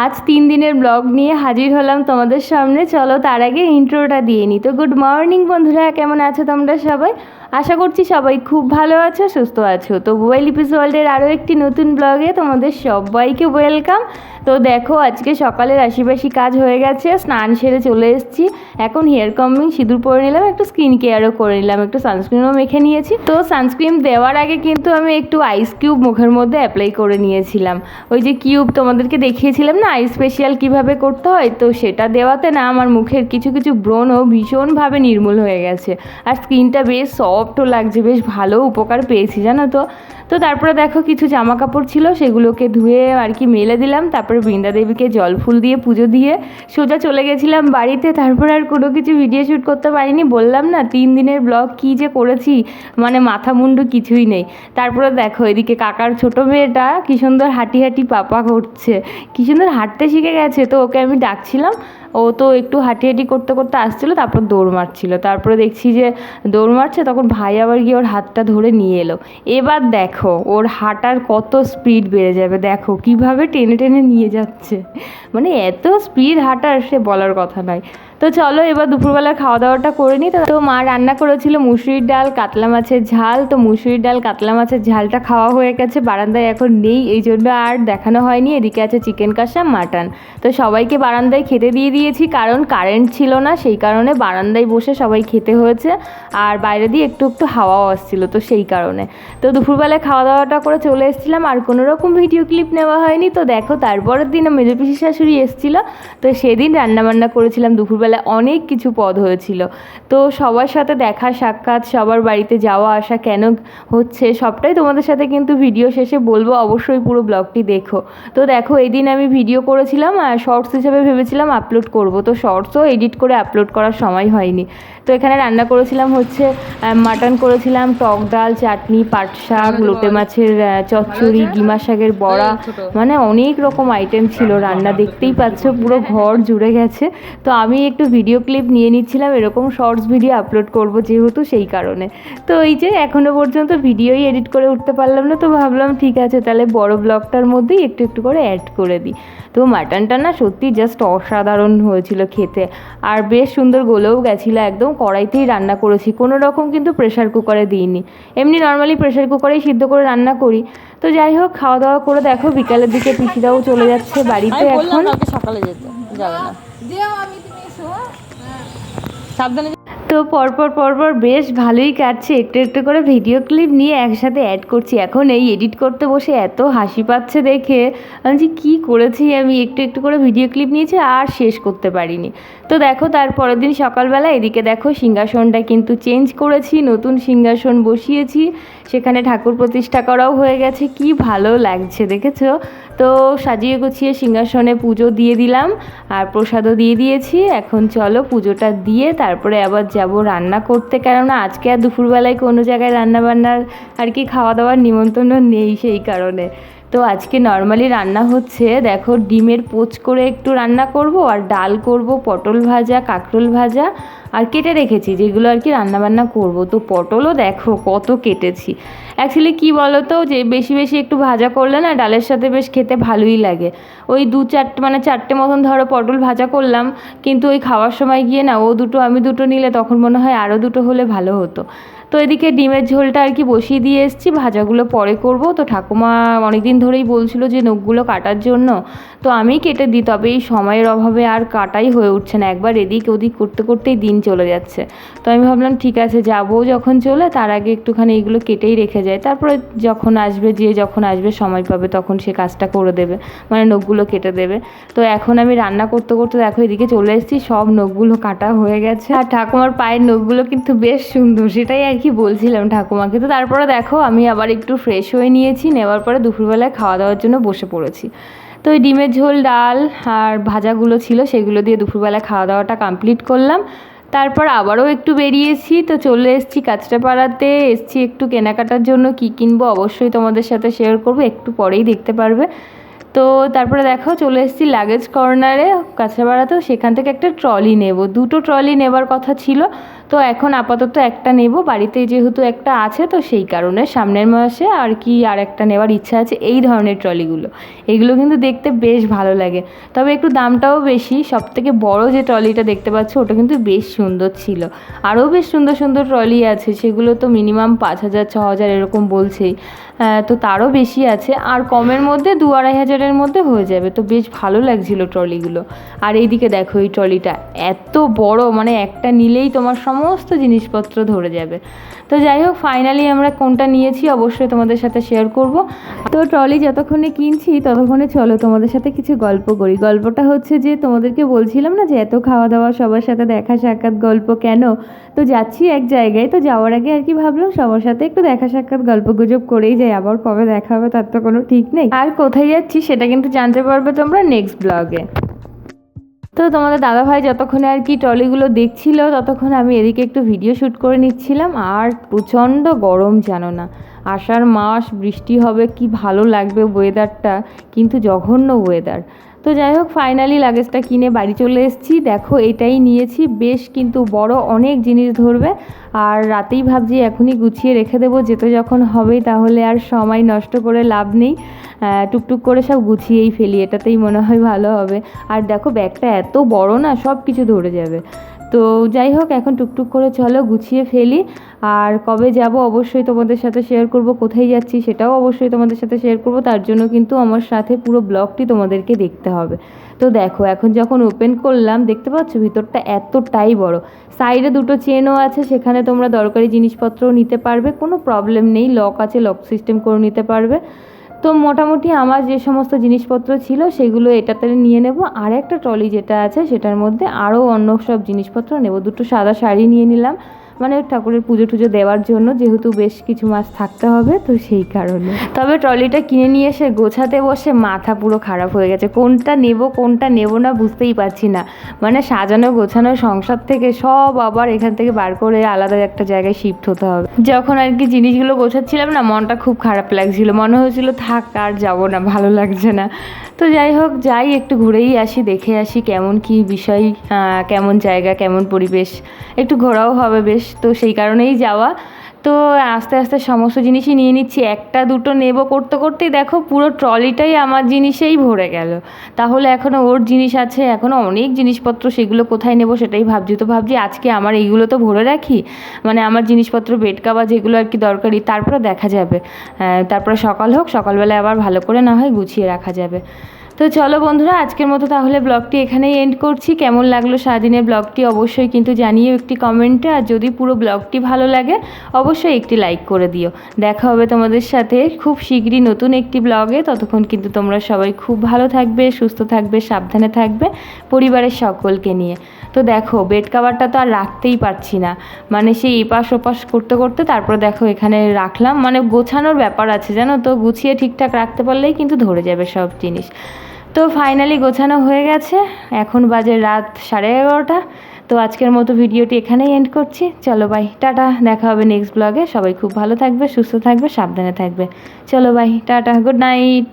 আজ তিন দিনের ব্লগ নিয়ে হাজির হলাম তোমাদের সামনে। চলো তার আগে ইন্ট্রোটা দিয়ে নিই তো গুড মর্নিং বন্ধুরা, কেমন আছো তোমরা সবাই? আশা করছি সবাই খুব ভালো আছো, সুস্থ আছো। তো মোবাইল ইপিস ওয়ার্ল্ডের আরও একটি নতুন ব্লগে তোমাদের সবাইকে ওয়েলকাম। তো দেখো, আজকে সকালের আশিপাশি কাজ হয়ে গেছে, স্নান সেরে চলে এসেছি। এখন হেয়ার কমিং সিঁদুর পরে নিলাম, একটু স্কিন কেয়ারও করে নিলাম, একটু সানস্ক্রিনও মেখে নিয়েছি। তো সানস্ক্রিন দেওয়ার আগে কিন্তু আমি একটু আইস কিউব মুখের মধ্যে অ্যাপ্লাই করে নিয়েছিলাম। ওই যে কিউব তোমাদেরকে দেখিয়েছিলাম না, আইস স্পেশাল কীভাবে করতে হয়? তো সেটা দেওয়াতে না আমার মুখের কিছু কিছু ব্রণও ভীষণভাবে নির্মূল হয়ে গেছে। আর স্কিনটা বেশ সফটও লাগছে, বেশ ভালো উপকার পেয়েছি, জানো তো? তো তারপরে দেখো কিছু জামা কাপড় ছিল, সেগুলোকে ধুয়ে আর কি মেলে দিলাম, তারপরে বৃন্দা দেবীকে জল ফুল দিয়ে পুজো দিয়ে সোজা চলে গেছিলাম বাড়িতে, তারপর আর কোনো কিছু ভিডিও শ্যুট করতে পারিনি, বললাম না, তিন দিনের ব্লগ কী যে করেছি মানে মাথা মুন্ডু কিছুই নেই। তারপরে দেখো এদিকে কাকার ছোট মেয়েটা কি সুন্দর হাঁটি হাঁটি পাপা করছে, কি সুন্দর হাঁটতে শিখে গেছে, তো ওকে আমি ডাকছিলাম ও তো একটু হাঁটি হাঁটি করতে করতে আসছিল, তারপর দৌড় মারছিল। তারপরে দেখছি যে দৌড় মারছে, তখন ভাই আবার গিয়ে ওর হাতটা ধরে নিয়ে এলো। এবার দেখো, ওর হাঁটার কত স্পিড বেড়ে যাবে, দেখো কীভাবে টেনে টেনে নিয়ে যাচ্ছে। মানে এত স্পিড হাঁটার সে বলার কথা নয়। তো চলো এবার দুপুরবেলা খাওয়া দাওয়াটা করে নিই তো মা রান্না করেছিল মুসুরির ডাল, কাতলা মাছের ঝাল। তো মুসুরির ডাল, কাতলা মাছের ঝালটা খাওয়া হয়ে গেছে। বারান্দায় এখন নেই এই জন্য আর দেখানো হয়নি। এদিকে আছে চিকেন কষা, মাটন। তো সবাইকে বারান্দায় খেতে দিয়ে দিয়েছি, কারণ কারেন্ট ছিল না, সেই কারণে বারান্দায় বসে সবাই খেতে হয়েছে। আর বাইরে দিয়ে একটু একটু হাওয়াও আসছিল, তো সেই কারণে। তো দুপুরবেলায় খাওয়া দাওয়াটা করে চলে এসেছিলাম। আর কোনো রকম ভিডিও ক্লিপ নেওয়া হয়নি। তো দেখো, তারপরের দিন মেজো পিসি শাশুড়ি এসেছিল। তো সেদিন রান্নাবান্না করেছিলাম দুপুরবেলা। অনেক কিছু পদ হয়েছিল। তো সবার সাথে দেখা সাক্ষাৎ সবার বাড়িতে যাওয়া আসা কেন হচ্ছে সবটাই তোমাদের সাথে কিন্তু ভিডিও শেষে বলব। অবশ্যই পুরো ব্লগটি দেখো। তো দেখো এই দিন আমি ভিডিও করেছিলাম আর শর্টস হিসেবে ভেবেছিলাম আপলোড করব। তো শর্টসও এডিট করে আপলোড করার সময় হয়নি। তো এখানে রান্না করেছিলাম হচ্ছে মাটন করেছিলাম টক ডাল চাটনি পাট শাক লোটে মাছের চচ্চড়ি ডিমা শাকের বড়া মানে অনেক রকম আইটেম ছিল রান্না। দেখতেই পাচ্ছ পুরো ঘর জুড়ে গেছে। তো আমি একটু ভিডিও ক্লিপ নিয়ে নিচ্ছিলাম এরকম শর্টস ভিডিও আপলোড করব যেহেতু সেই কারণে। তো এই যে এখনও পর্যন্ত ভিডিওই এডিট করে উঠতে পারলাম না তো ভাবলাম ঠিক আছে তাহলে বড় ব্লগটার মধ্যেই একটু একটু করে অ্যাড করে দিই। তো মাটনটা না সত্যি জাস্ট অসাধারণ হয়েছিল খেতে। আর বেশ সুন্দর গলেও গেছিল একদম কড়াইতেই রান্না করেছি কোনো রকম কিন্তু প্রেশার কুকারে দিইনি। এমনি নর্মালি প্রেশার কুকারেই সিদ্ধ করে রান্না করি। তো যাই হোক খাওয়া দাওয়া করে দেখো বিকালের দিকে পিসিরাও চলে যাচ্ছে বাড়িতে এখন। সকালে যেতে। যাবে না সাবধানে যেও। তো পরপর পরপর বেশ ভালোই কাটছে। একটু একটু করে ভিডিও ক্লিপ নিয়ে একসাথে অ্যাড করছি। এখন এই এডিট করতে বসে এত হাসি পাচ্ছে দেখে। যে কী করেছি আমি? একটু একটু করে ভিডিও ক্লিপ নিয়েছি আর শেষ করতে পারিনি। তো দেখো তার পরের দিন সকালবেলা এদিকে দেখো সিংহাসনটা কিন্তু চেঞ্জ করেছি, নতুন সিংহাসন বসিয়েছি। সেখানে ঠাকুর প্রতিষ্ঠা করাও হয়ে গেছে। কি ভালো লাগছে, দেখেছ? তো সাজিয়ে গুছিয়ে সিংহাসনে পুজো দিয়ে দিলাম আর প্রসাদও দিয়ে দিয়েছি। এখন চলো পুজোটা দিয়ে তারপরে আবার যাব রান্না করতে, কেননা আজকে আর দুপুরবেলায় কোনো জায়গায় রান্না বান্নার আর কি খাওয়া দাওয়ার নিমন্ত্রণ নেই সেই কারণে। তো আজকে নর্মালি রান্না হচ্ছে, দেখো ডিমের পোচ করে একটু রান্না করব আর ডাল করব, পটল ভাজা, কাঁকরোল ভাজা আর কেটে রেখেছি, যেগুলো আর কি রান্নাবান্না করব। তো পটলও দেখো কত কেটেছি। অ্যাকচুয়ালি কী বলো তো যে বেশি বেশি একটু ভাজা করলে না ডালের সাথে বেশ খেতে ভালোই লাগে। ওই দু চারটে মানে চারটে মতন ধরো পটল ভাজা করলাম, কিন্তু ওই খাওয়ার সময় গিয়ে না ও দুটো, আমি দুটো নিলে তখন মনে হয় আরও দুটো হলে ভালো হতো। তো এদিকে ডিমের ঝোলটা আর কি বসিয়ে দিয়ে এসেছি, ভাজাগুলো পরে করব। তো ঠাকুমা অনেকদিন ধরেই বলছিল যে নখগুলো কাটার জন্য, তো আমিই কেটে দিই, তবে এই সময়ের অভাবে আর কাটাই হয়ে উঠছে না। একবার এদিক ওদিক করতে করতেই দিন চলে যাচ্ছে। তো আমি ভাবলাম, ঠিক আছে, যাব যখন চলে, তার আগে একটুখানি এগুলো কেটেই রেখে যায় তারপরে যখন আসবে, যে যখন আসবে, সময় পাবে, তখন সে কাজটা করে দেবে মানে নখগুলো কেটে দেবে। তো এখন আমি রান্না করতে করতে দেখো, এদিকে চলে এসেছি, সব নখগুলো কাটা হয়ে গেছে। আর ঠাকুমার পায়ের নখগুলো কিন্তু বেশ সুন্দর, সেটাই আর কি বলছিলাম ঠাকুমাকে? তো তারপরে দেখো, আমি আবার একটু ফ্রেশ হয়ে নিয়েছি, নেওয়ার পরে দুপুরবেলায় খাওয়া দাওয়ার জন্য বসে পড়েছি। তো ওই ডিমের ঝোল, ডাল আর ভাজাগুলো ছিল, সেগুলো দিয়ে দুপুরবেলা খাওয়া দাওয়াটা কমপ্লিট করলাম। তারপর আবারও একটু বেরিয়েছি, তো চলে এসেছি কাঁচরাপাড়াতে। এসেছি একটু কেনাকাটার জন্য, কি কিনবো অবশ্যই তোমাদের সাথে শেয়ার করব, একটু পরেই দেখতে পারবে। তো তারপরে দেখো, চলে এসেছি লাগেজ কর্নারে কাঁচরাপাড়াতেও সেখান থেকে একটা ট্রলি নেব। দুটো ট্রলি নেবার কথা ছিল তো এখন আপাতত একটা নেব। বাড়িতে যেহেতু একটা আছে, তো সেই কারণে সামনের মাসে আর কি আর একটা নেওয়ার ইচ্ছা আছে এই ধরনের ট্রলিগুলো। এগুলো কিন্তু দেখতে বেশ ভালো লাগে। তবে একটু দামটাও বেশি। সব থেকে বড় যে ট্রলিটা দেখতে পাচ্ছ, ওটা কিন্তু বেশ সুন্দর ছিল। আরও বেশ সুন্দর সুন্দর ট্রলি আছে, সেগুলো তো মিনিমাম পাঁচ হাজার, ছ হাজার এরকম বলছেই। তো তারও বেশি আছে। আর কমের মধ্যে দু আড়াই হাজারের মধ্যে হয়ে যাবে। তো বেশ ভালো লাগছিল ট্রলিগুলো। আর এইদিকে দেখো এই ট্রলিটা। এত বড় মানে একটা নিলেই তোমার সমস্ত জিনিসপত্র ধরে যাবে। তো যাই হোক ফাইনালি আমরা কোনটা নিয়েছি অবশ্যই তোমাদের সাথে শেয়ার করব। তো ট্রলি যতক্ষণে কিনছি, ততক্ষণে চলো তোমাদের সাথে কিছু গল্প করি। গল্পটা হচ্ছে যে, তোমাদেরকে বলছিলাম না যে, এত খাওয়া দাওয়া, সবার সাথে দেখা সাক্ষাৎ গল্প কেন? তো যাচ্ছি এক জায়গায়, তো যাওয়ার আগে আর কি ভাবলাম, সবার সাথে একটু দেখা সাক্ষাৎ গল্প গুজব করেই যাই, আবার কবে দেখা হবে তার তো কোনো ঠিক নেই। আর কোথায় যাচ্ছি সেটা কিন্তু জানতে পারবে তোমরা নেক্সট ব্লগে তো তোমাদের দাদাভাই যতক্ষণে আর কি ট্রলিগুলো দেখছিল, ততক্ষণ আমি এদিকে একটু ভিডিও শ্যুট করে নিচ্ছিলাম। আর প্রচণ্ড গরম, জানো না। আষাঢ় মাস, বৃষ্টি হবে, কি ভালো লাগবে ওয়েদারটা কিন্তু জঘন্য ওয়েদার তো যাই হোক ফাইনালি লাগেজটা কিনে বাড়ি চলে এসেছি। দেখো, এটাই নিয়েছি। বেশ কিন্তু বড় অনেক জিনিস ধরবে। আর রাতেই ভাবছি এখনই গুছিয়ে রেখে দেবো। যেতে যখন হবে তাহলে আর সময় নষ্ট করে লাভ নেই। টুকটুক করে সব গুছিয়েই ফেলি। এটাতেই মনে হয় ভালো হবে। আর দেখো, ব্যাগটা এত বড় না সব কিছু ধরে যাবে। তো যাই হোক, এখন টুকটুক করে চলো গুছিয়ে ফেলি। আর কবে যাব অবশ্যই তোমাদের সাথে শেয়ার করব, কোথায় যাচ্ছি সেটাও অবশ্যই তোমাদের সাথে শেয়ার করব। তার জন্য কিন্তু আমার সাথে পুরো ব্লগটি তোমাদেরকে দেখতে হবে। তো দেখো, এখন যখন ওপেন করলাম, দেখতে পাচ্ছ ভিতরটা এতটাই বড়। সাইডে দুটো চেনও আছে, সেখানে তোমরা দরকারি জিনিসপত্রও নিতে পারবে, কোনো প্রবলেম নেই। লক আছে লক সিস্টেম করে নিতে পারবে। তো মোটামুটি আমার যে সমস্ত জিনিসপত্র ছিল সেগুলো এটাতে নিয়ে নেব। আর একটা ট্রলি যেটা আছে সেটার মধ্যে আরও অন্য সব জিনিসপত্র নেব। দুটো সাদা শাড়ি নিয়ে নিলাম। মানে ঠাকুরের পুজো টুজো দেওয়ার জন্য যেহেতু বেশ কিছু মাস থাকতে হবে, তো সেই কারণে। তবে ট্রলিটা কিনে নিয়ে এসে গোছাতে বসে মাথা পুরো খারাপ হয়ে গেছে। কোনটা নেব কোনটা নেব না বুঝতেই পারছি না। মানে সাজানো, গোছানো, সংসার থেকে সব আবার এখান থেকে বার করে আলাদা একটা জায়গায় শিফট হতে হবে। যখন আর কি জিনিসগুলো গোছাচ্ছিলাম না, মনটা খুব খারাপ লাগছিল। মনে হয়েছিল, থাক, আর যাব না, ভালো লাগছে না। তো যাই হোক, যাই, একটু ঘুরেই আসি, দেখে আসি কেমন কি বিষয় কেমন জায়গা, কেমন পরিবেশ। একটু ঘোরাও হবে বেশ। তো সেই কারণেই যাওয়া। তো আস্তে আস্তে সমস্ত জিনিসই নিয়ে নিচ্ছি। একটা দুটো নেব করতে করতেই দেখো পুরো ট্রলিটাই আমার জিনিসেই ভরে গেল। তাহলে এখনও ওর জিনিস আছে এখনও অনেক জিনিসপত্র সেগুলো কোথায় নেব সেটাই ভাবছি। তো ভাবছি আজকে আমার এইগুলো তো ভরে রাখি। মানে আমার জিনিসপত্র, বেড কাবা যেগুলো আর কি দরকারি, তারপরে দেখা যাবে। তারপরে সকাল হোক, সকালবেলায় আবার ভালো করে না হয় গুছিয়ে রাখা যাবে। তো চলো বন্ধুরা, আজকের মতো তাহলে ব্লগটি এখানেই এন্ড করছি। কেমন লাগল সারাদিনের ব্লগটি অবশ্যই কিন্তু জানিও একটি কমেন্টে আর যদি পুরো ব্লগটি ভালো লাগে, অবশ্যই একটি লাইক করে দিও। দেখা হবে তোমাদের সাথে খুব শীঘ্রই নতুন একটি ব্লগে। ততক্ষণ কিন্তু তোমরা সবাই খুব ভালো থাকবে, সুস্থ থাকবে, সাবধানে থাকবে পরিবারের সকলকে নিয়ে। তো দেখো বেড কাভারটা তো আর রাখতেই পারছি না। মানে সেই এপাশ ওপাশ করতে করতে তারপর দেখো এখানে রাখলাম। মানে গোছানোর ব্যাপার আছে, জানো তো? গুছিয়ে ঠিকঠাক রাখতে পারলেই কিন্তু ধরে যাবে সব জিনিস। তো ফাইনালি গোছানো হয়ে গেছে। এখন বাজে রাত সাড়ে এগারোটা। তো আজকের মতো ভিডিওটি এখানেই এন্ড করছি। চলো বাই টাটা। দেখা হবে নেক্সট ব্লগে সবাই খুব ভালো থাকবে, সুস্থ থাকবে, সাবধানে থাকবে। চলো বাই টাটা। Good night